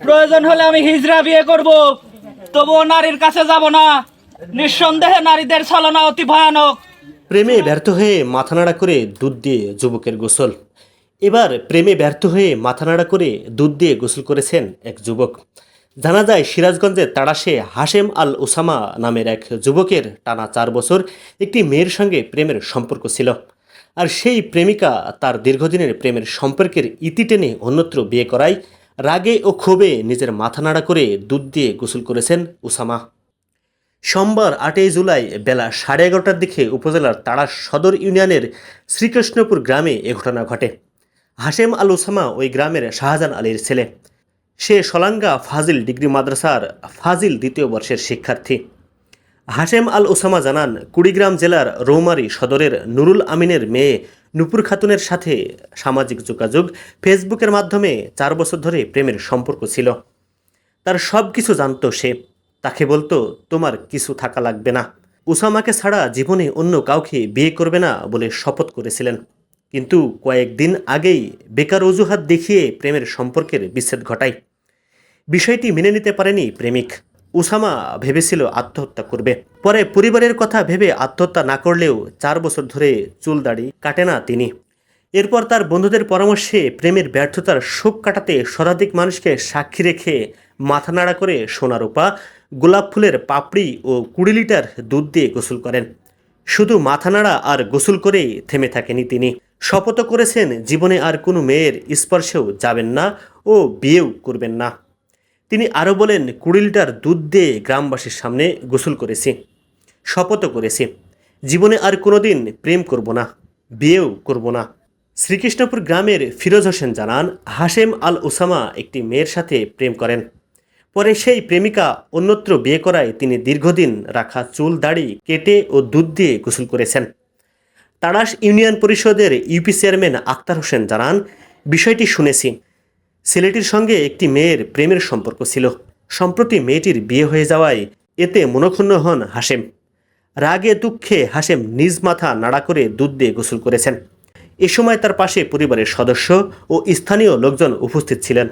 প্রয়োজন হলে আমি হিজরা বিয়ে করব। তবুও নারীর কাছে যাব না। নিঃসন্দেহে নারীদের ছলনা অতি ভয়ানক। প্রেমে ব্যর্থ হয়ে মাথা নাড়া করে দুধ দিয়ে যুবকের গোসল। এবার প্রেমে ব্যর্থ হয়ে মাথা নাড়া করে দুধ দিয়ে গোসল করেছেন এক যুবক। জানা যায় সিরাজগঞ্জের তাড়াশে হাশেম আল ওসামা নামের এক যুবকের টানা চার বছর একটি মেয়ের সঙ্গে প্রেমের সম্পর্ক ছিল। আর সেই প্রেমিকা তার দীর্ঘদিনের প্রেমের সম্পর্কের ইতি টেনে অন্যত্র বিয়ে করায় রাগে ও ক্ষোভে নিজের মাথা নাড়া করে দুধ দিয়ে গোসল করেছেন ওসামা সোমবার আটই জুলাই বেলা সাড়ে এগারোটার দিকে উপজেলার তাড়া সদর ইউনিয়নের শ্রীকৃষ্ণপুর গ্রামে এ ঘটনা ঘটে। হাশেম আল ওসামা ওই গ্রামের শাহজাহান আলীর ছেলে। সে সলাঙ্গা ফাজিল ডিগ্রি মাদ্রাসার ফাজিল দ্বিতীয় বর্ষের শিক্ষার্থী। হাশেম আল ওসামা জানান, কুড়িগ্রাম জেলার রৌমারী সদরের নুরুল আমিনের মেয়ে নুপুর খাতুনের সাথে সামাজিক যোগাযোগ ফেসবুকের মাধ্যমে চার বছর ধরে প্রেমের সম্পর্ক ছিল। তার সব কিছু জানতো সে। তাকে বলতো, তোমার কিছু থাকা লাগবে না। উসামাকে ছাড়া জীবনে অন্য কাউকে বিয়ে করবে না বলে শপথ করেছিলেন। কিন্তু কয়েকদিন আগেই বেকার অজুহাত দেখিয়ে প্রেমের সম্পর্কের বিচ্ছেদ ঘটায়। বিষয়টি মেনে নিতে পারেনি প্রেমিক। উসামা ভেবেছিল আত্মহত্যা করবে। পরে পরিবারের কথা ভেবে আত্মহত্যা না করলেও চার বছর ধরে চুল দাড়ি কাটে না তিনি। এরপর তার বন্ধুদের পরামর্শে প্রেমের ব্যর্থতার শোক কাটাতে শতাধিক মানুষকে সাক্ষী রেখে মাথা নাড়া করে সোনা রূপা, গোলাপ ফুলের পাপড়ি ও কুড়ি লিটার দুধ দিয়ে গোসল করেন। শুধু মাথা নাড়া আর গোসল করেই থেমে থাকেনি তিনি। শপথ করেছেন, জীবনে আর কোনো মেয়ের স্পর্শেও যাবেন না ও বিয়েও করবেন না। তিনি আরও বলেন, কুড়ি লিটার দুধ দিয়ে গ্রামবাসীর সামনে গোসল করেছি, শপথও করেছি। জীবনে আর কোনোদিন প্রেম করব না, বিয়েও করব না। শ্রীকৃষ্ণপুর গ্রামের ফিরোজ হোসেন জানান, হাশেম আল ওসামা একটি মেয়ের সাথে প্রেম করেন। পরে সেই প্রেমিকা অন্যত্র বিয়ে করায় তিনি দীর্ঘদিন রাখা চুল দাড়ি কেটে ও দুধ দিয়ে গোসল করেছেন। তাড়াশ ইউনিয়ন পরিষদের ইউপি চেয়ারম্যান আক্তার হোসেন জানান, বিষয়টি শুনেছি। ছেলেটির সঙ্গে একটি মেয়ের প্রেমের সম্পর্ক ছিল। সম্প্রতি মেয়েটির বিয়ে হয়ে যাওয়ায় এতে মনক্ষুণ্ণ হন হাসেম রাগে দুঃখে হাসেম নিজ মাথা নাড়া করে দুধ দিয়ে গোসল করেছেন। এ সময় তার পাশে পরিবারের সদস্য ও স্থানীয় লোকজন উপস্থিত ছিলেন।